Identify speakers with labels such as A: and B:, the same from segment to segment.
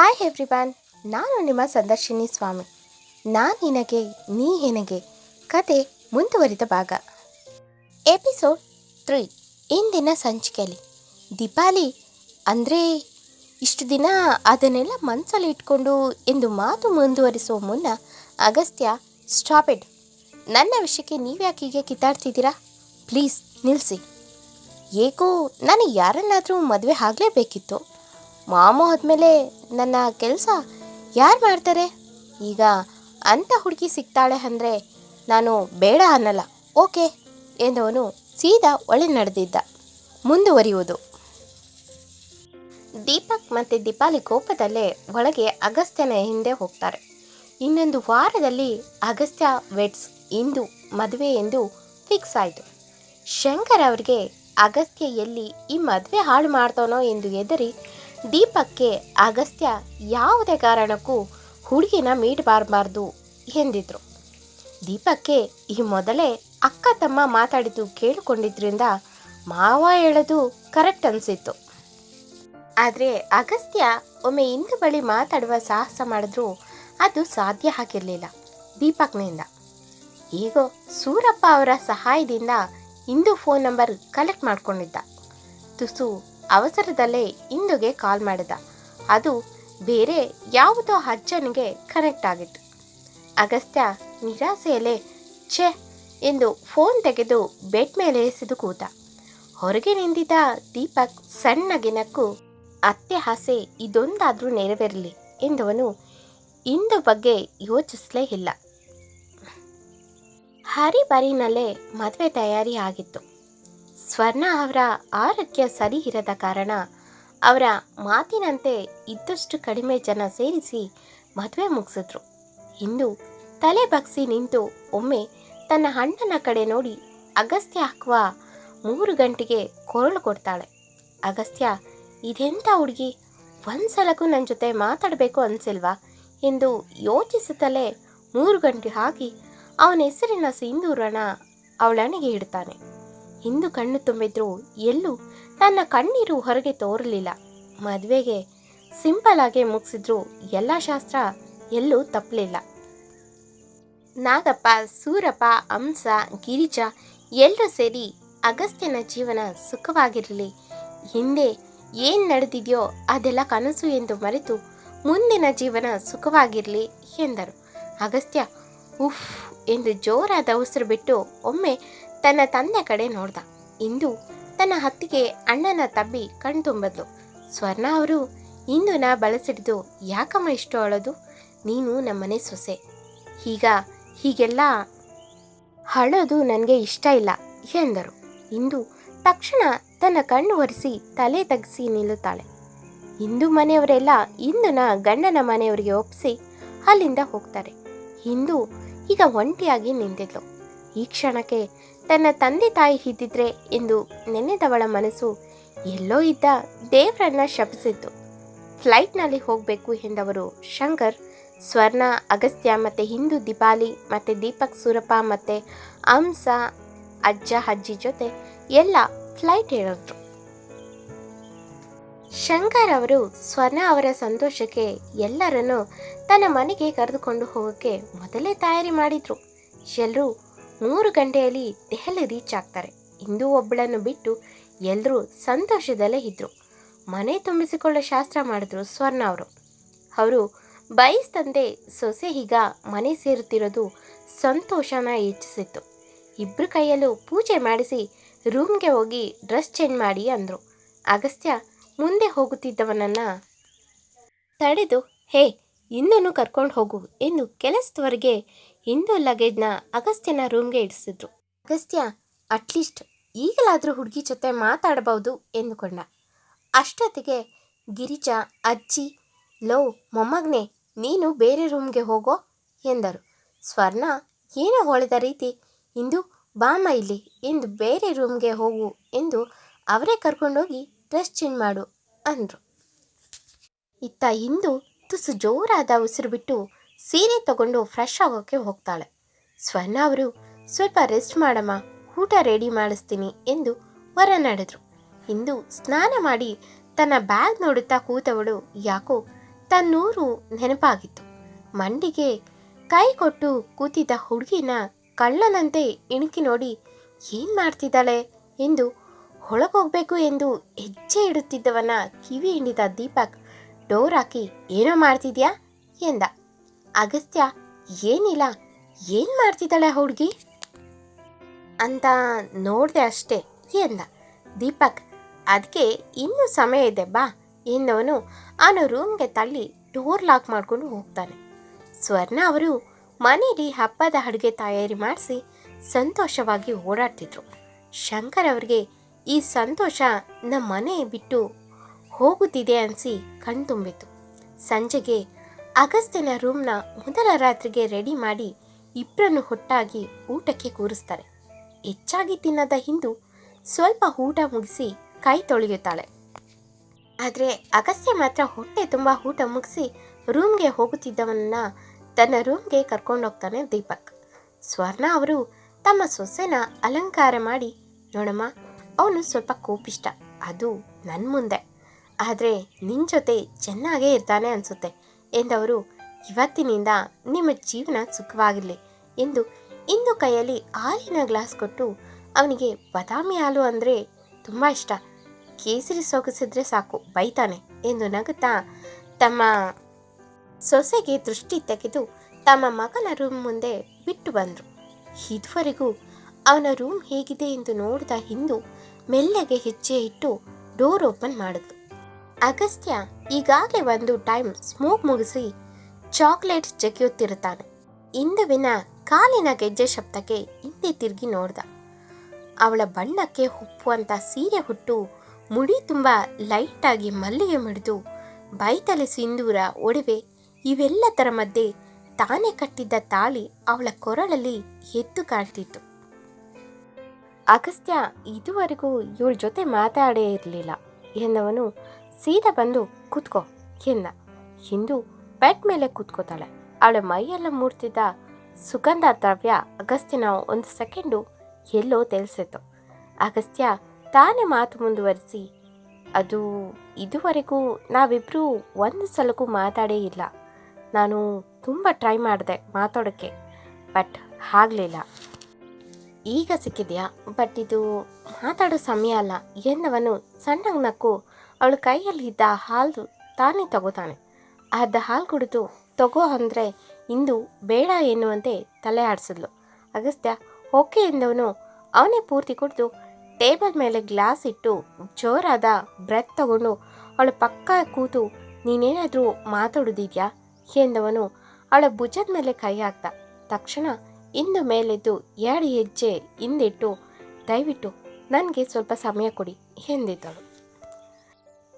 A: Hi everyone ನಾನು ನಿಮ್ಮ ಸಂದರ್ಶಿನಿ ಸ್ವಾಮಿ. ನಾನು ನಿನಗೆ, ನೀ ಹೆನಗೆ ಕತೆ ಮುಂದುವರಿದ ಭಾಗ. ಎಪಿಸೋಡ್ ತ್ರೀ ಇಂದಿನ ಸಂಚಿಕೆಯಲ್ಲಿ. ದೀಪಾಲಿ ಅಂದರೆ ಇಷ್ಟು ದಿನ ಅದನ್ನೆಲ್ಲ ಮನಸ್ಸಲ್ಲಿ ಇಟ್ಕೊಂಡು ಎಂದು ಮಾತು ಮುಂದುವರಿಸುವ ಮುನ್ನ ಅಗಸ್ತ್ಯ ಸ್ಟಾಪ್ ಇಟ್ ನನ್ನ ವಿಷಯಕ್ಕೆ ನೀವ್ಯಾಕೆ ಹೀಗೆ ಕಿತ್ತಾಡ್ತಿದ್ದೀರಾ? ಪ್ಲೀಸ್ ನಿಲ್ಲಿಸಿ ಏಕೋ ನಾನು ಯಾರನ್ನಾದರೂ ಮದುವೆ ಆಗಲೇಬೇಕಿತ್ತು. ಮಾಮ ಹೋದ್ಮೇಲೆ ನನ್ನ ಕೆಲಸ ಯಾರು ಮಾಡ್ತಾರೆ? ಈಗ ಅಂಥ ಹುಡುಗಿ ಸಿಗ್ತಾಳೆ ಅಂದರೆ ನಾನು ಬೇಡ ಅನ್ನಲ್ಲ. ಓಕೆ ಎಂದವನು ಸೀದಾ ಒಳೆ ನಡೆದಿದ್ದ. ಮುಂದುವರಿಯುವುದು. ದೀಪಕ್ ಮತ್ತು ದೀಪಾಲಿ ಕೋಪದಲ್ಲೇ ಒಳಗೆ ಅಗಸ್ತ್ಯನ ಹಿಂದೆ ಹೋಗ್ತಾರೆ. ಇನ್ನೊಂದು ವಾರದಲ್ಲಿ ಅಗಸ್ತ್ಯ ವೆಡ್ಸ್ ಇಂದು ಮದುವೆ ಎಂದು ಫಿಕ್ಸ್ ಆಯಿತು. ಶಂಕರ್ ಅವರಿಗೆ ಅಗಸ್ತ್ಯ ಎಲ್ಲಿ ಈ ಮದುವೆ ಹಾಳು ಮಾಡ್ತಾನೋ ಎಂದು ಎದರಿ ದೀಪಕ್ಕೆ ಅಗಸ್ತ್ಯ ಯಾವುದೇ ಕಾರಣಕ್ಕೂ ಹುಡುಗಿನ ಮೀಟಬಾರಬಾರ್ದು ಎಂದಿದ್ರು. ದೀಪಕ್ಕೆ ಈ ಮೊದಲೇ ಅಕ್ಕ ತಮ್ಮ ಮಾತಾಡಿದ್ದು ಕೇಳಿಕೊಂಡಿದ್ರಿಂದ ಮಾವ ಹೇಳೋದು ಕರೆಕ್ಟ್ ಅನಿಸಿತ್ತು. ಆದರೆ ಅಗಸ್ತ್ಯ ಒಮ್ಮೆ ಇಂದು ಬಳಿ ಮಾತಾಡುವ ಸಾಹಸ ಮಾಡಿದ್ರೂ ಅದು ಸಾಧ್ಯ ಆಗಿರಲಿಲ್ಲ ದೀಪಕ್ನಿಂದ. ಈಗೋ ಸೂರಪ್ಪ ಅವರ ಸಹಾಯದಿಂದ ಇಂದು ಫೋನ್ ನಂಬರ್ ಕಲೆಕ್ಟ್ ಮಾಡಿಕೊಂಡಿದ್ದ. ತುಸು ಅವಸರದಲ್ಲೇ ಇಂದುಗೆ ಕಾಲ್ ಮಾಡಿದ. ಅದು ಬೇರೆ ಯಾವುದೋ ಅಜ್ಜನಿಗೆ ಕನೆಕ್ಟ್ ಆಗಿತ್ತು. ಅಗಸ್ತ್ಯ ನಿರಾಸೆಯಲ್ಲೇ, ಛೆ ಎಂದು ಫೋನ್ ತೆಗೆದು ಬೆಡ್ ಮೇಲೆ ಎಸೆದು ಕೂತ. ಹೊರಗೆ ನಿಂತಿದ್ದ ದೀಪಕ್ ಸಣ್ಣಗಿನಕ್ಕೂ ಅತ್ತೆ ಆಸೆ ಇದೊಂದಾದರೂ ನೆರವೇರಲಿ ಎಂದವನು ಇಂದು ಬಗ್ಗೆ ಯೋಚಿಸಲೇ ಇಲ್ಲ. ಹರಿಬರಿನಲ್ಲೇ ಮದುವೆ ತಯಾರಿ ಆಗಿತ್ತು. ಸ್ವರ್ಣ ಅವರ ಆರೋಗ್ಯ ಸರಿ ಇರದ ಕಾರಣ ಅವರ ಮಾತಿನಂತೆ ಇದ್ದಷ್ಟು ಕಡಿಮೆ ಜನ ಸೇರಿಸಿ ಮದುವೆ ಮುಗಿಸಿದ್ರು. ಇಂದು ತಲೆ ಬಗ್ಸಿ ನಿಂತು ಒಮ್ಮೆ ತನ್ನ ಅಣ್ಣನ ಕಡೆ ನೋಡಿ ಅಗಸ್ತ್ಯ ಹಾಕುವ ಮೂರು ಗಂಟೆಗೆ ಕೊರಳು ಕೊಡ್ತಾಳೆ. ಅಗಸ್ತ್ಯ ಇದೆಂಥ ಹುಡುಗಿ? ಒಂದ್ಸಲಕ್ಕೂ ನನ್ನ ಜೊತೆ ಮಾತಾಡಬೇಕು ಅನ್ಸಿಲ್ವಾ? ಎಂದು ಯೋಚಿಸುತ್ತಲೇ ಮೂರು ಗಂಟೆ ಹಾಕಿ ಅವನ ಹೆಸರಿನ ಸಿಂಧೂರಣ ಅವಳಣಿಗೆ ಇಡ್ತಾನೆ. ಹಿಂದು ಕಣ್ಣು ತುಂಬಿದ್ರು ಎಲ್ಲೂ ತನ್ನ ಕಣ್ಣೀರು ಹೊರಗೆ ತೋರಲಿಲ್ಲ. ಮದುವೆಗೆ ಸಿಂಪಲ್ ಆಗಿ ಮುಗಿಸಿದ್ರು ಎಲ್ಲ ಶಾಸ್ತ್ರ ಎಲ್ಲೂ ತಪ್ಪಲಿಲ್ಲ. ನಾಗಪ್ಪ, ಸೂರಪ್ಪ, ಹಂಸ, ಗಿರಿಜಾ ಎಲ್ಲರೂ ಸೇರಿ ಅಗಸ್ತ್ಯನ ಜೀವನ ಸುಖವಾಗಿರಲಿ. ಹಿಂದೆ ಏನು ನಡೆದಿದೆಯೋ ಅದೆಲ್ಲ ಕನಸು ಎಂದು ಮರೆತು ಮುಂದಿನ ಜೀವನ ಸುಖವಾಗಿರಲಿ ಎಂದರು. ಅಗಸ್ತ್ಯ, ಉಫ್ ಎಂದು ಜೋರಾದ ಉಸಿರು ಬಿಟ್ಟು ಒಮ್ಮೆ ತನ್ನ ತಂದೆ ಕಡೆ ನೋಡ್ದ. ಇಂದು ತನ್ನ ಹತ್ತಿಗೆ ಅಣ್ಣನ ತಬ್ಬಿ ಕಣ್ತುಂಬದ್ಲು ಸ್ವರ್ಣ ಅವರು ಇಂದುನ ಬಳಸಿಡಿದು ಯಾಕಮ್ಮ ಇಷ್ಟು ಅಳೋದು? ನೀನು ನಮ್ಮನೆ ಸೊಸೆ. ಈಗ ಹೀಗೆಲ್ಲ ಅಳೋದು ನನಗೆ ಇಷ್ಟ ಇಲ್ಲ ಎಂದರು. ಇಂದು ತಕ್ಷಣ ತನ್ನ ಕಣ್ಣು ಒರೆಸಿ ತಲೆ ತಗ್ಸಿ ನಿಲ್ಲುತ್ತಾಳೆ. ಇಂದು ಮನೆಯವರೆಲ್ಲ ಇಂದುನ ಗಂಡನ ಮನೆಯವರಿಗೆ ಒಪ್ಪಿಸಿ ಅಲ್ಲಿಂದ ಹೋಗ್ತಾರೆ. ಇಂದು ಈಗ ಒಂಟಿಯಾಗಿ ನಿಂತಿದ್ಲು. ಈ ಕ್ಷಣಕ್ಕೆ ತನ್ನ ತಂದೆ ತಾಯಿ ಇದ್ದಿದ್ರೆ ಎಂದು ನೆನೆದವಳ ಮನಸ್ಸು ಎಲ್ಲೋ ಇದ್ದ ದೇವರನ್ನ ಶಪಿಸಿತ್ತು. ಫ್ಲೈಟ್ನಲ್ಲಿ ಹೋಗಬೇಕು ಎಂದವರು ಶಂಕರ್, ಸ್ವರ್ಣ, ಅಗಸ್ತ್ಯ ಮತ್ತು ಹಿಂದೂ ದೀಪಾಲಿ ಮತ್ತು ದೀಪಕ್ ಸೂರಪ್ಪ ಮತ್ತು ಅಂಸ ಅಜ್ಜ, ಅಜ್ಜಿ ಜೊತೆ ಎಲ್ಲ ಫ್ಲೈಟ್ ಹೇಳಿದ್ರು ಶಂಕರ್ ಅವರು ಸ್ವರ್ಣ ಅವರ ಸಂತೋಷಕ್ಕೆ ಎಲ್ಲರನ್ನು ತನ್ನ ಮನೆಗೆ ಕರೆದುಕೊಂಡು ಹೋಗೋಕ್ಕೆ ಮೊದಲೇ ತಯಾರಿ ಮಾಡಿದರು. ಎಲ್ಲರೂ ಮೂರು ಗಂಟೆಯಲ್ಲಿ ದೆಹಲಿ ರೀಚ್ ಆಗ್ತಾರೆ. ಇಂದು ಒಬ್ಬಳನ್ನು ಬಿಟ್ಟು ಎಲ್ಲರೂ ಸಂತೋಷದಲ್ಲೇ ಇದ್ರು. ಮನೆ ತುಂಬಿಸಿಕೊಳ್ಳೋ ಶಾಸ್ತ್ರ ಮಾಡಿದ್ರು ಸ್ವರ್ಣ ಅವರು. ಅವರು ಬಯಸ್ತಂದೆ ಸೊಸೆ ಈಗ ಮನೆ ಸೇರುತ್ತಿರೋದು ಸಂತೋಷನ ಹೆಚ್ಚಿಸಿತ್ತು. ಇಬ್ಬರು ಕೈಯಲ್ಲೂ ಪೂಜೆ ಮಾಡಿಸಿ ರೂಮ್ಗೆ ಹೋಗಿ ಡ್ರೆಸ್ ಚೇಂಜ್ ಮಾಡಿ ಅಂದರು. ಅಗಸ್ತ್ಯ ಮುಂದೆ ಹೋಗುತ್ತಿದ್ದವನನ್ನು ತಡೆದು, ಹೇ ಇನ್ನೂ ಕರ್ಕೊಂಡು ಹೋಗು. ಎಂದು ಕೆಲಸದವರೆಗೆ ಇಂದು ಲಗೇಜ್ನ ಅಗಸ್ತ್ಯನ ರೂಮ್ಗೆ ಇಡಿಸಿದ್ರು. ಅಗಸ್ತ್ಯ, ಅಟ್ಲೀಸ್ಟ್ ಈಗಲಾದರೂ ಹುಡುಗಿ ಜೊತೆ ಮಾತಾಡಬಹುದು ಎಂದುಕೊಂಡ. ಅಷ್ಟೊತ್ತಿಗೆ, ಗಿರಿಜಾ, ಅಜ್ಜಿ, ಲೋ, ಮೊಮ್ಮಗ್ನೆ, ನೀನು ಬೇರೆ ರೂಮ್ಗೆ ಹೋಗೋ, ಎಂದರು. ಸ್ವರ್ಣ, ಏನೋ ಹೊಳೆದ ರೀತಿ, ಇಂದು ಬಾಮ ಇಲ್ಲಿ ಎಂದು ಬೇರೆ ರೂಮ್ಗೆ ಹೋಗು, ಎಂದು ಅವರೇ ಕರ್ಕೊಂಡೋಗಿ ಡ್ರೆಸ್ ಚೇಂಜ್ ಮಾಡು ಅಂದರು. ಇತ್ತ ಇಂದು ತುಸು ಜೋರಾದ ಉಸಿರು ಬಿಟ್ಟು ಸೀರೆ ತಗೊಂಡು ಫ್ರೆಶ್ ಆಗೋಕ್ಕೆ ಹೋಗ್ತಾಳೆ. ಸ್ವರ್ಣ ಅವರು, ಸ್ವಲ್ಪ ರೆಸ್ಟ್ ಮಾಡಮ್ಮ, ಊಟ ರೆಡಿ ಮಾಡಿಸ್ತೀನಿ ಎಂದು ಹೊರ ನಡೆದರು. ಇಂದು ಸ್ನಾನ ಮಾಡಿ ತನ್ನ ಬ್ಯಾಗ್ ನೋಡುತ್ತಾ ಕೂತವಳು ಯಾಕೋ ತನ್ನೂರು ನೆನಪಾಗಿತ್ತು. ಮಂಡಿಗೆ ಕೈ ಕೊಟ್ಟು ಕೂತಿದ್ದ ಹುಡುಗಿನ ಕಳ್ಳನಂತೆ ಇಣುಕಿ ನೋಡಿ, ಏನು ಮಾಡ್ತಿದ್ದಾಳೆ? ಎಂದು ಒಳಗೋಗ್ಬೇಕು ಎಂದು ಹೆಜ್ಜೆ ಇಡುತ್ತಿದ್ದವನ ಕಿವಿ ಹಿಂಡಿದ ದೀಪಕ್, ಡೋರ್ ಹಾಕಿ ಏನೋ ಮಾಡ್ತಿದ್ಯಾ? ಎಂದ. ಅಗಸ್ತ್ಯ, ಏನಿಲ್ಲ, ಏನು ಮಾಡ್ತಿದ್ದಾಳೆ ಹುಡುಗಿ? ಅಂತ ನೋಡಿದೆ ಅಷ್ಟೇ, ಎಂದ. ದೀಪಕ್ ಅದಕ್ಕೆ ಇನ್ನೂ ಸಮಯ ಇದೆ, ಬಾ, ಎಂದವನು ಅವನು ರೂಮ್ಗೆ ತಳ್ಳಿ ಡೋರ್ ಲಾಕ್ ಮಾಡ್ಕೊಂಡು ಹೋಗ್ತಾನೆ. ಸ್ವರ್ಣ ಅವರು ಮನೇಲಿ ಹಬ್ಬದ ಅಡುಗೆ ತಯಾರಿ ಮಾಡಿಸಿ ಸಂತೋಷವಾಗಿ ಓಡಾಡ್ತಿದ್ರು. ಶಂಕರ್ ಅವರಿಗೆ ಈ ಸಂತೋಷ ನಮ್ಮ ಮನೆ ಬಿಟ್ಟು ಹೋಗುತ್ತಿದೆ ಅನಿಸಿ ಕಣ್ತುಂಬಿತು ಸಂಜೆಗೆ ಅಗಸ್ತ್ಯನ ರೂಮ್ನ ಮೊದಲ ರಾತ್ರಿಗೆ ರೆಡಿ ಮಾಡಿ ಇಬ್ಬರನ್ನು ಹೊಟ್ಟಾಗಿ ಊಟಕ್ಕೆ ಕೂರಿಸ್ತಾರೆ. ಹೆಚ್ಚಾಗಿ ತಿನ್ನದ ಹಿಂದು ಸ್ವಲ್ಪ ಊಟ ಮುಗಿಸಿ ಕೈ ತೊಳೆಯುತ್ತಾಳೆ. ಆದರೆ ಅಗಸ್ತ್ಯ ಮಾತ್ರ ಹೊಟ್ಟೆ ತುಂಬ ಊಟ ಮುಗಿಸಿ ರೂಮ್ಗೆ ಹೋಗುತ್ತಿದ್ದವನ್ನ ತನ್ನ ರೂಮ್ಗೆ ಕರ್ಕೊಂಡೋಗ್ತಾನೆ ದೀಪಕ್. ಸ್ವರ್ಣ ಅವರು ತಮ್ಮ ಸೊಸೆನ ಅಲಂಕಾರ ಮಾಡಿ, ನೋಡಮ್ಮ, ಅವನು ಸ್ವಲ್ಪ ಕೋಪಿಷ್ಟ ಅದು ನನ್ನ ಮುಂದೆ ಆದರೆ ನಿನ್ನ ಜೊತೆ ಚೆನ್ನಾಗೇ ಇರ್ತಾನೆ ಅನಿಸುತ್ತೆ. ಎಂದವರು, ಇವತ್ತಿನಿಂದ ನಿಮ್ಮ ಜೀವನ ಸುಖವಾಗಿರಲಿ ಎಂದು ಇಂದು ಕೈಯಲ್ಲಿ ಹಾಲಿನ ಗ್ಲಾಸ್ ಕೊಟ್ಟು ಅವನಿಗೆ ಬಾದಾಮಿ ಹಾಲು ಅಂದರೆ ತುಂಬ ಇಷ್ಟ. ಕೇಸರಿ ಸೊಗಸಿದ್ರೆ ಸಾಕು, ಬೈತಾನೆ ಎಂದು ನಗುತ್ತಾ ತಮ್ಮ ಸೊಸೆಗೆ ದೃಷ್ಟಿ ತೆಗೆದು ತಮ್ಮ ಮಗನ ರೂಮ್ ಮುಂದೆ ಬಿಟ್ಟು ಬಂದರು. ಇದುವರೆಗೂ ಅವನ ರೂಮ್ ಹೇಗಿದೆ ಎಂದು ನೋಡಿದ ಹಿಂದು ಮೆಲ್ಲಗೆ ಹೆಜ್ಜೆ ಇಟ್ಟು ಡೋರ್ ಓಪನ್ ಮಾಡಿದ್ಲು. ಅಗಸ್ತ್ಯ ಈಗಾಗಲೇ ಒಂದು ಟೈಮ್ ಸ್ಮೋಕ್ ಮುಗಿಸಿ ಚಾಕ್ಲೇಟ್ ಜಗಿಯುತ್ತಿರುತ್ತಾನೆ. ಇಂದುವಿನ ಕಾಲಿನ ಗೆಜ್ಜೆ ಶಬ್ದಕ್ಕೆ ಹಿಂದೆ ತಿರುಗಿ ನೋಡ್ದ. ಅವಳ ಬಣ್ಣಕ್ಕೆ ಹುಪ್ಪುವಂಥ ಸೀರೆ ಹುಟ್ಟು ಮುಡಿ ತುಂಬ ಲೈಟಾಗಿ ಮಲ್ಲಿಗೆ ಮಿಡಿದು ಬೈತಲೆ ಸಿಂಧೂರ ಒಡವೆ ಇವೆಲ್ಲದರ ಮಧ್ಯೆ ತಾನೇ ಕಟ್ಟಿದ್ದ ತಾಳಿ ಅವಳ ಕೊರಳಲ್ಲಿ ಎದ್ದು ಕಾಣ್ತಿತ್ತು. ಅಗಸ್ತ್ಯ, ಇದುವರೆಗೂ ಇವಳ ಜೊತೆ ಮಾತಾಡೇ ಇರಲಿಲ್ಲ ಎಂದವನು ಸೀದಾ ಬಂದು ಕೂತ್ಕೋ ಎಂದ ಹಿಂದು ಬೆಡ್ ಮೇಲೆ ಕೂತ್ಕೋತಾಳೆ. ಅವಳ ಮೈಯೆಲ್ಲ ಮೂಡ್ತಿದ್ದ ಸುಗಂಧ ದ್ರವ್ಯ ಅಗಸ್ತ್ಯನ ಒಂದು ಸೆಕೆಂಡು ಎಲ್ಲೋ ತಿಳಿಸಿತು ಅಗಸ್ತ್ಯ ತಾನೇ ಮಾತು ಮುಂದುವರಿಸಿ, ಅದು ಇದುವರೆಗೂ ನಾವಿಬ್ಬರೂ ಒಂದು ಸಲಕ್ಕೂ ಮಾತಾಡೇ ಇಲ್ಲ. ನಾನು ತುಂಬ ಟ್ರೈ ಮಾಡಿದೆ ಮಾತಾಡೋಕ್ಕೆ, ಬಟ್ ಆಗಲಿಲ್ಲ. ಈಗ ಸಿಕ್ಕಿದ್ಯಾ? ಬಟ್ ಇದು ಮಾತಾಡೋ ಸಮಯ ಅಲ್ಲ ಎಂದವನು ಸಣ್ಣಗೆ ನಕ್ಕು ಅವಳ ಕೈಯಲ್ಲಿ ಇದ್ದ ಹಾಲು ತಾನೇ ತಗೋತಾನೆ. ಅರ್ಧ ಹಾಲು ಕುಡಿದು ತಗೋ ಅಂದರೆ ಇಂದು ಬೇಡ ಎನ್ನುವಂತೆ ತಲೆ ಆಡಿಸಿದ್ಲು. ಅಗಸ್ತ್ಯ ಓಕೆ ಎಂದವನು ಅವನೇ ಪೂರ್ತಿ ಕುಡಿದು ಟೇಬಲ್ ಮೇಲೆ ಗ್ಲಾಸ್ ಇಟ್ಟು ಜೋರಾದ ಬ್ರೆತ್ ತಗೊಂಡು ಅವಳ ಪಕ್ಕ ಕೂತು, ನೀನೇನಾದರೂ ಮಾತಾಡೋದಿದ್ಯಾ? ಎಂದವನು ಅವಳ ಭುಜದ ಮೇಲೆ ಕೈ ಹಾಕ್ದ. ತಕ್ಷಣ ಇಂದು ಮೇಲೆದ್ದು ಎರಡು ಹೆಜ್ಜೆ ಹಿಂದಿಟ್ಟು, ದಯವಿಟ್ಟು ನನಗೆ ಸ್ವಲ್ಪ ಸಮಯ ಕೊಡಿ ಎಂದಿದ್ದಳು.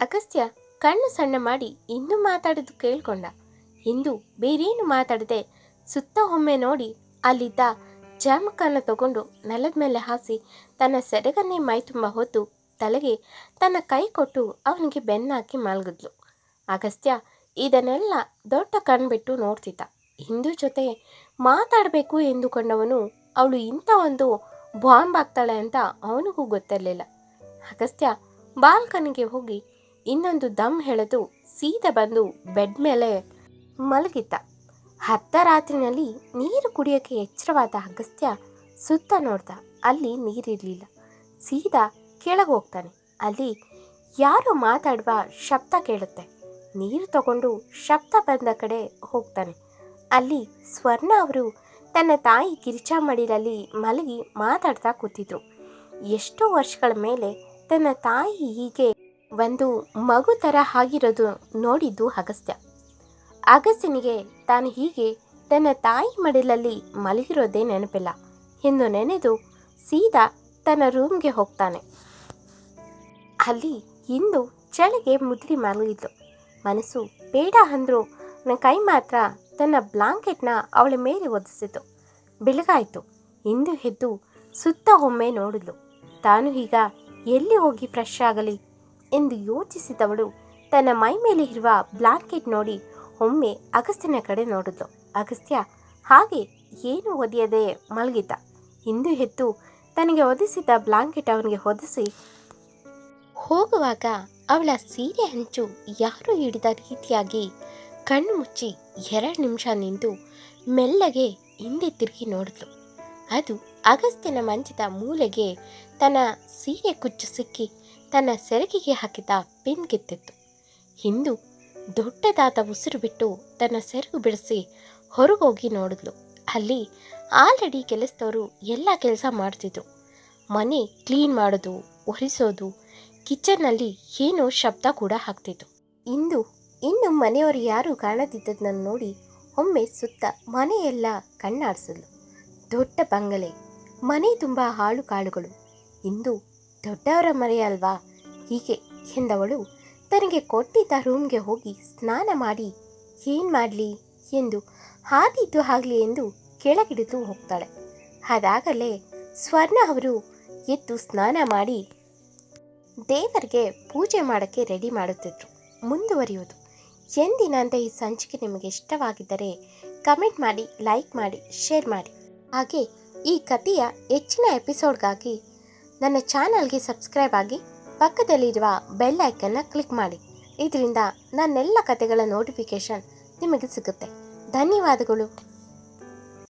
A: ಅಗಸ್ತ್ಯ ಕಣ್ಣು ಸಣ್ಣ ಮಾಡಿ ಇನ್ನು ಮಾತಾಡಿದ್ದು ಕೇಳ್ಕೊಂಡ. ಇಂದು ಬೇರೇನು ಮಾತಾಡದೆ ಸುತ್ತ ಒಮ್ಮೆ ನೋಡಿ ಅಲ್ಲಿದ್ದ ಜಾಮಕನ್ನು ತಗೊಂಡು ನೆಲದ ಮೇಲೆ ಹಾಸಿ ತನ್ನ ಸೆರಗನ್ನೇ ಮೈ ತುಂಬ ಹೊತ್ತು ತಲೆಗೆ ತನ್ನ ಕೈ ಕೊಟ್ಟು ಅವನಿಗೆ ಬೆನ್ನಾಕಿ ಮಲಗಿದ್ಲು. ಅಗಸ್ತ್ಯ ಇದನ್ನೆಲ್ಲ ದೊಡ್ಡ ಕಣ್ಬಿಟ್ಟು ನೋಡ್ತಿದ್ದ. ಹಿಂದೂ ಜೊತೆ ಮಾತಾಡಬೇಕು ಎಂದುಕೊಂಡವನು ಅವಳು ಇಂಥ ಒಂದು ಬಾಂಬ್ ಆಗ್ತಾಳೆ ಅಂತ ಅವನಿಗೂ ಗೊತ್ತಿರಲಿಲ್ಲ. ಅಗಸ್ತ್ಯ ಬಾಲ್ಕನಿಗೆ ಹೋಗಿ ಇನ್ನೊಂದು ದಮ್ ಎಳೆದು ಸೀದಾ ಬಂದು ಬೆಡ್ ಮೇಲೆ ಮಲಗಿದ್ದ. ಅರ್ಧ ರಾತ್ರಿನಲ್ಲಿ ನೀರು ಕುಡಿಯೋಕ್ಕೆ ಎಚ್ಚರವಾದ ಅಗಸ್ತ್ಯ ಸುತ್ತ ನೋಡ್ದ. ಅಲ್ಲಿ ನೀರಿರಲಿಲ್ಲ. ಸೀದಾ ಕೆಳಗೆ ಹೋಗ್ತಾನೆ. ಅಲ್ಲಿ ಯಾರೋ ಮಾತಾಡುವ ಶಬ್ದ ಕೇಳುತ್ತೆ. ನೀರು ತಗೊಂಡು ಶಬ್ದ ಬಂದ ಕಡೆ ಹೋಗ್ತಾನೆ. ಅಲ್ಲಿ ಸ್ವರ್ಣ ಅವರು ತನ್ನ ತಾಯಿ ಗಿರಿಜಾ ಮಡಿಲಲ್ಲಿ ಮಲಗಿ ಮಾತಾಡ್ತಾ ಕೂತಿದ್ರು. ಎಷ್ಟೋ ವರ್ಷಗಳ ಮೇಲೆ ತನ್ನ ತಾಯಿ ಹೀಗೆ ಒಂದು ಮಗು ಥರ ಆಗಿರೋದು ನೋಡಿದ್ದು ಅಗಸ್ತ್ಯ. ಅಗಸ್ತ್ಯನಿಗೆ ತಾನು ಹೀಗೆ ತನ್ನ ತಾಯಿ ಮಡಿಲಲ್ಲಿ ಮಲಗಿರೋದೇ ನೆನಪಿಲ್ಲ. ಎಂದು ನೆನೆದು ಸೀದಾ ತನ್ನ ರೂಮ್ಗೆ ಹೋಗ್ತಾನೆ. ಅಲ್ಲಿ ಇಂದು ಚಳಿಗೆ ಮುದ್ರಿ ಮಲಗಿದ್ಲು. ಮನಸ್ಸು ಬೇಡ ಅಂದರೂ ನನ್ನ ಕೈ ಮಾತ್ರ ತನ್ನ ಬ್ಲಾಂಕೆಟ್ನ ಅವಳ ಮೇಲೆ ಒದಿಸಿತು ಬೆಳಗಾಯಿತು. ಇಂದು ಎದ್ದು ಸುತ್ತ ಒಮ್ಮೆ ನೋಡಿದ್ಲು. ತಾನು ಈಗ ಎಲ್ಲಿ ಹೋಗಿ ಫ್ರೆಶ್ ಆಗಲಿ? ಎಂದು ಯೋಚಿಸಿದವಳು. ತನ್ನ ಮೈ ಮೇಲೆ ಇರುವ ಬ್ಲಾಂಕೆಟ್ ನೋಡಿ ಒಮ್ಮೆ ಅಗಸ್ತ್ಯನ ಕಡೆ ನೋಡಿದ್ಲು ಅಗಸ್ತ್ಯ, ಹಾಗೆ ಏನು ಒದೆಯದೆ ಮಲಗಿದ್ದ? ಇಂದು ಎದ್ದು ತನಗೆ ಒದಿಸಿದ ಬ್ಲಾಂಕೆಟ್ ಅವನಿಗೆ ಹೊದಿಸಿ. ಹೋಗುವಾಗ ಅವಳ ಸೀರೆ ಹಂಚು ಯಾರು ಹಿಡಿದ ರೀತಿಯಾಗಿ ಕಣ್ಣು ಮುಚ್ಚಿ ಎರಡು ನಿಮಿಷ ನಿಂತು ಮೆಲ್ಲಗೆ ಹಿಂದೆ ತಿರುಗಿ ನೋಡಿದ್ಲು ಅದು ಅಗಸ್ತ್ಯನ ಮಂಚದ ಮೂಲೆಗೆ ತನ್ನ ಸೀರೆ ಕುಚ್ಚು ಸಿಕ್ಕಿ ತನ್ನ ಸೆರಗಿಗೆ ಹಾಕಿದ ಪಿನ್ ಕಿತ್ತಿತ್ತು ಹಿಂದು ದೊಡ್ಡದಾದ ಉಸಿರು ಬಿಟ್ಟು ತನ್ನ ಸೆರಗು ಬಿಡಿಸಿ ಹೊರಗೋಗಿ ನೋಡಿದ್ಲು. ಅಲ್ಲಿ ಆಲ್ರೆಡಿ ಕೆಲಸದವರು ಎಲ್ಲ ಕೆಲಸ ಮಾಡ್ತಿದ್ರು. ಮನೆ ಕ್ಲೀನ್ ಮಾಡೋದು, ಒರೆಸೋದು, ಕಿಚನ್ನಲ್ಲಿ ಏನೋ ಶಬ್ದ ಕೂಡ ಹಾಕ್ತಿತ್ತು ಇಂದು, ಇನ್ನು ಮನೆಯವರು ಯಾರೂ ಕಾಣದಿದ್ದದನ್ನು ನೋಡಿ ಒಮ್ಮೆ ಸುತ್ತ ಮನೆಯೆಲ್ಲ ಕಣ್ಣಾಡಿಸಿದ್ಲು. ದೊಡ್ಡ ಬಂಗಲೆ, ಮನೆ ತುಂಬ ಹಾಳು ಕಾಳುಗಳು. ಇಂದು ದೊಡ್ಡವರ ಮರೆ ಅಲ್ವಾ? ಹೀಗೆ ಎಂದವಳು ತನಗೆ ಕೊಟ್ಟಿದ್ದ ರೂಮ್ಗೆ ಹೋಗಿ ಸ್ನಾನ ಮಾಡಿ, ಏನು ಮಾಡಲಿ? ಎಂದು ಹಾದಿದ್ದು ಆಗಲಿ ಎಂದು ಕೆಳಗಿಡಿದು ಹೋಗ್ತಾಳೆ. ಅದಾಗಲೇ ಸ್ವರ್ಣ ಅವರು ಎದ್ದು ಸ್ನಾನ ಮಾಡಿ ದೇವರಿಗೆ ಪೂಜೆ ಮಾಡೋಕ್ಕೆ ರೆಡಿ ಮಾಡುತ್ತಿದ್ರು. ಮುಂದುವರಿಯೋದು ಎಂದಿನಂತೆ ಈ ಸಂಚಿಕೆ ನಿಮಗೆ ಇಷ್ಟವಾಗಿದ್ದರೆ ಕಮೆಂಟ್ ಮಾಡಿ, ಲೈಕ್ ಮಾಡಿ, ಶೇರ್ ಮಾಡಿ. ಹಾಗೆ ಈ ಕಥೆಯ ಹೆಚ್ಚಿನ ಎಪಿಸೋಡ್ಗಾಗಿ ನನ್ನ ಚಾನಲ್ಗೆ ಸಬ್ಸ್ಕ್ರೈಬ್ ಆಗಿ ಪಕ್ಕದಲ್ಲಿರುವ ಬೆಲ್ ಐಕನ್ನ ಕ್ಲಿಕ್ ಮಾಡಿ. ಇದರಿಂದ ನನ್ನೆಲ್ಲ ಕತೆಗಳ ನೋಟಿಫಿಕೇಷನ್ ನಿಮಗೆ ಸಿಗುತ್ತೆ. ಧನ್ಯವಾದಗಳು.